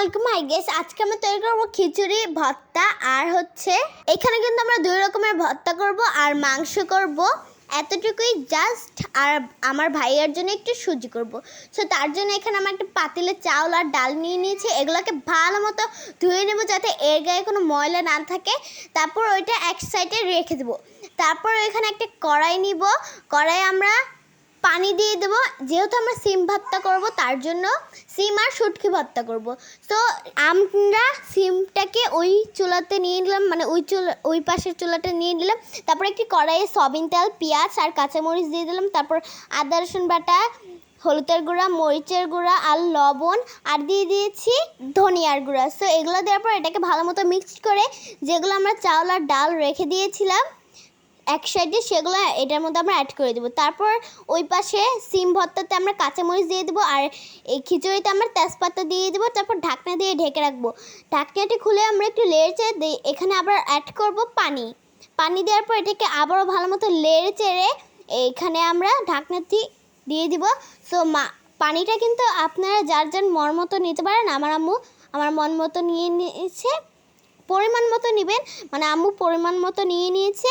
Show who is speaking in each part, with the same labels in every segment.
Speaker 1: আলাইকুম high guess আজকে আমরা তৈরি করব খিচুড়ি, ভর্তা, আর হচ্ছে এখানে কিন্তু আমরা দুই রকমের ভর্তা করব আর মাংস করব। এতটুকুই জাস্ট আর আমার ভাইয়ের জন্য একটু সুজি করব। সো তার জন্য এখানে আমরা একটা পাতিলে চাউল আর ডাল নিয়ে নিয়েছি। এগুলোকে ভালো মতো ধুয়ে নেব যাতে এর গায়ে কোনো ময়লা না থাকে। তারপর ওইটা এক সাইডে রেখে দেবো। তারপর এখানে একটা কড়াই নিব। কড়াই আমরা পানি দিয়ে দেবো। যেহেতু আমরা সিম ভর্তা করব, তার জন্য সিম আর শুটকি ভর্তা করব। তো আমরা সিমটাকে ওই চুলাতে নিয়ে নিলাম মানে ওই চুলা, ওই পাশের চুলাটা নিয়ে নিলাম। তারপর একটি কড়াইয়ে সবিন তেল, পেঁয়াজ আর কাঁচামরিচ দিয়ে দিলাম। তারপর আদা, রসুন বাটা, হলুদের গুঁড়া, মরিচের গুঁড়া আর লবণ। আর দিয়ে দিয়েছি ধনিয়ার গুঁড়া। সো এগুলো দেওয়ার পর এটাকে ভালো মতো মিক্সড করে, যেগুলো আমরা চাউল আর ডাল রেখে দিয়েছিলাম এক সাইডে সেগুলো এটার মধ্যে আমরা অ্যাড করে দেবো। তারপর ওই পাশে সিম ভর্তাতে আমরা কাঁচামরিচ দিয়ে দেবো আর এই খিচুড়িতে আমরা তেজপাতা দিয়ে দেবো, তারপর ঢাকনা দিয়ে ঢেকে রাখব। ঢাকনাটি খুলে আমরা একটু চেড়ে দিই, এখানে আবার অ্যাড করব পানি। পানি দেওয়ার পর এটাকে আবারও ভালো মতো লেড়ে চেড়ে এখানে আমরা ঢাকনাটি দিয়ে দিব। সো মা, পানিটা কিন্তু আপনারা যার যার মন মতো নিতে পারেন, আমার আম্মু আমার মন মতো নিয়ে নিয়েছে, পরিমাণ মতো নেবেন মানে আম্মু পরিমাণ মতো নিয়ে নিয়েছে।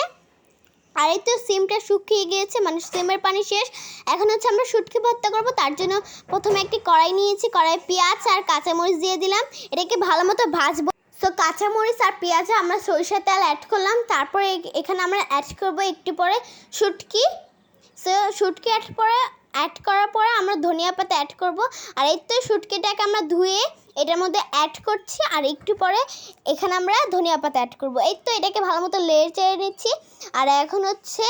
Speaker 1: আর এই তো সিমটা শুকিয়ে গিয়েছে মানে সিমের পানি শেষ। এখন হচ্ছে আমরা শুটকি ভর্তা করব, তার জন্য প্রথমে একটি কড়াই নিয়েছি, কড়াই পেঁয়াজ আর কাঁচামরিচ দিয়ে দিলাম। এটাকে ভালো মতো ভাজবো। সো কাঁচামরিচ আর পেঁয়াজে আমরা সরিষার তেল অ্যাড করলাম, তারপরে এখানে আমরা অ্যাড করব একটু পরে শুটকি। সো শুটকি অ্যাড করে অ্যাড করার পরে আমরা ধনিয়া পাতা অ্যাড করব। আর এই তো শুটকিটাকে আমরা ধুয়ে এটার মধ্যে অ্যাড করছি, আর একটু পরে এখানে আমরা ধনিয়া পাতা অ্যাড করব। এই তো এটাকে ভালো মতো লেড়ে চেড়ে নিচ্ছি। আর এখন হচ্ছে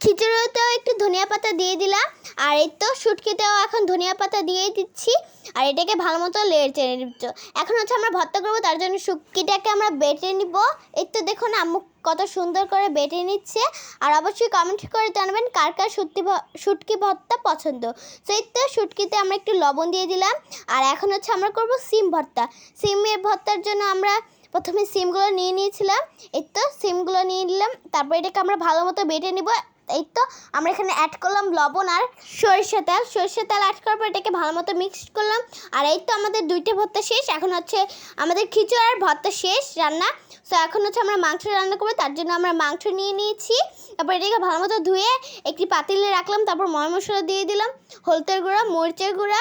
Speaker 1: খিচুড়িতেও একটু ধনিয়া পাতা দিয়ে দিলাম। আর এই তো শুটকিতেও এখন ধনিয়া পাতা দিয়ে দিচ্ছি। আর এটাকে ভালো মতো লেড়ে চেড়ে নিচ্ছ। এখন হচ্ছে আমরা ভর্তা করব, তার জন্য শুটকিটাকে আমরা বেটে নিব। এই তো দেখুন, আম্মু কত সুন্দর করে বেটে নিচ্ছে। আর অবশ্যই কমেন্ট করে জানাবেন কার কার সুটকি শুটকি ভর্তা পছন্দ। সেই তো শুটকিতে আমরা একটু লবণ দিয়ে দিলাম। আর এখন হচ্ছে আমরা করব সিম ভর্তা। সিমের ভর্তার জন্য আমরা প্রথমে সিমগুলো নিয়ে নিয়েছিলাম। এই তো সিমগুলো নিয়ে নিলাম। তারপর এটাকে আমরা ভালো মতো বেটে নিব। এই তো, আমরা এখানে অ্যাড করলাম লবণ আর সরিষা তেল। সরিষা তেল অ্যাড করার পর এটাকে ভালো মতো মিক্সড করলাম। আর এই তো আমাদের দুইটা ভর্তা শেষ। এখন হচ্ছে আমাদের খিচুড়ি আর ভর্তা শেষ রান্না। সো এখন হচ্ছে আমরা মাংস রান্না করব। তার জন্য আমরা মাংস নিয়ে নিয়েছি। তারপর এটাকে ভালো মতো ধুয়ে একটি পাতিলে রাখলাম। তারপর ময় মশলা দিয়ে দিলাম। হলুদের গুঁড়া, মরিচের গুঁড়া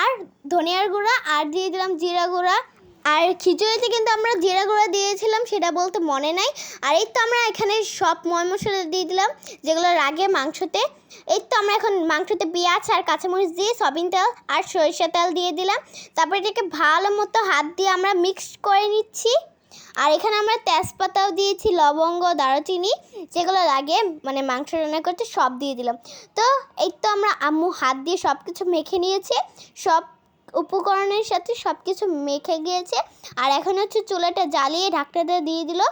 Speaker 1: আর ধনিয়ার গুঁড়া। আর দিয়ে দিলাম জিরা গুঁড়া। আর খিচুড়িতে কিন্তু আমরা জিরা গুঁড়া দিয়েছিলাম, সেটা বলতে মনে নাই। আর এই তো আমরা এখানে সব ময় মশলা দিয়ে দিলাম, যেগুলো লাগে মাংসতে। এই তো আমরা এখন মাংসতে পেঁয়াজ আর কাঁচামরিচ দিয়ে সবিন তেল আর সরিষা তেল দিয়ে দিলাম। তারপর এটাকে ভালো মতো হাত দিয়ে আমরা মিক্স করে নিচ্ছি। আর এখানে আমরা তেজপাতাও দিয়েছি, লবঙ্গ, দারুচিনি, যেগুলো লাগে মানে মাংস রান্না করতে সব দিয়ে দিলাম। তো এই তো আমরা আম্মু হাত দিয়ে সব কিছু মেখে নিয়েছে, সব উপকরণের সাথে সব কিছু মেখে গিয়েছে। আর এখন হচ্ছে চুলাটা জ্বালিয়ে ঢাকনাটা দিয়ে দিল।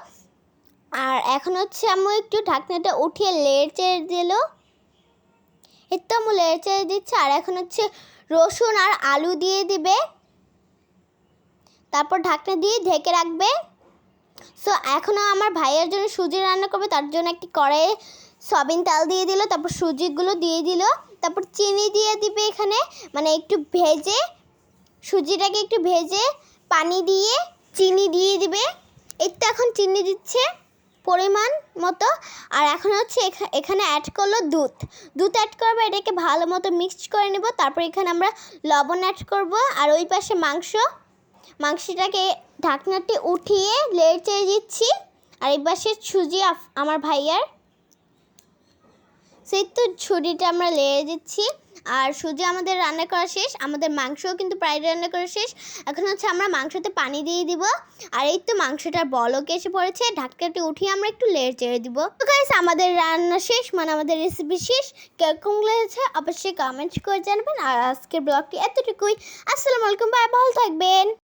Speaker 1: আর এখন হচ্ছে আম্মু একটু ঢাকনাটা উঠিয়ে লেড়ে চেড়ে দিল। এর তো আম্মু লেড়ে চেড়ে দিচ্ছে। আর এখন হচ্ছে রসুন আর আলু দিয়ে দিবে। তারপর ঢাকনা দিয়ে ঢেকে রাখবে। সো এখনও আমার ভাইয়ের জন্য সুজি রান্না করবে। তার জন্য একটি কড়াইয়ে সয়াবিন তেল দিয়ে দিল। তারপর সুজিগুলো দিয়ে দিল। তারপর চিনি দিয়ে দিবে এখানে। মানে একটু ভেজে সুজিটাকে একটু ভেজে পানি দিয়ে, চিনি দিয়ে দিবে। তো এখন চিনি দিচ্ছে পরিমাণ মতো। আর এখন হচ্ছে এখা- এখানে অ্যাড করল দুধ। দুধ অ্যাড করব, এটাকে ভালো মতো মিক্সড করে নেব। তারপর এখানে আমরা লবণ অ্যাড করব। আর ওই পাশে মাংস। মাংসটাকে ঢাকনাটি উঠিয়ে লেড়ে চেড়ে দিচ্ছি। আর এই পাশে সুজি আমার ভাইয়ার। সেই তো ছুরিটা আমরা লেড়ে দিচ্ছি। আর সুজি আমাদের রান্না করা শেষ, আমাদের মাংসও কিন্তু প্রায় রান্না করা শেষ। এখন হচ্ছে আমরা মাংসতে পানি দিয়ে দিব। আর এই তো মাংসটার বলকে এসে পড়েছে ঢাকাটি উঠিয়ে আমরা একটু লেট চেড়ে দিব। তো গাইস আমাদের রান্না শেষ মানে আমাদের রেসিপি শেষ। কেরকম লেগেছে অবশ্যই কমেন্ট করে জানবেন। আর আজকের ব্লগটি এতটুকুই। আসসালামু আলাইকুম বাই ভালো থাকবেন।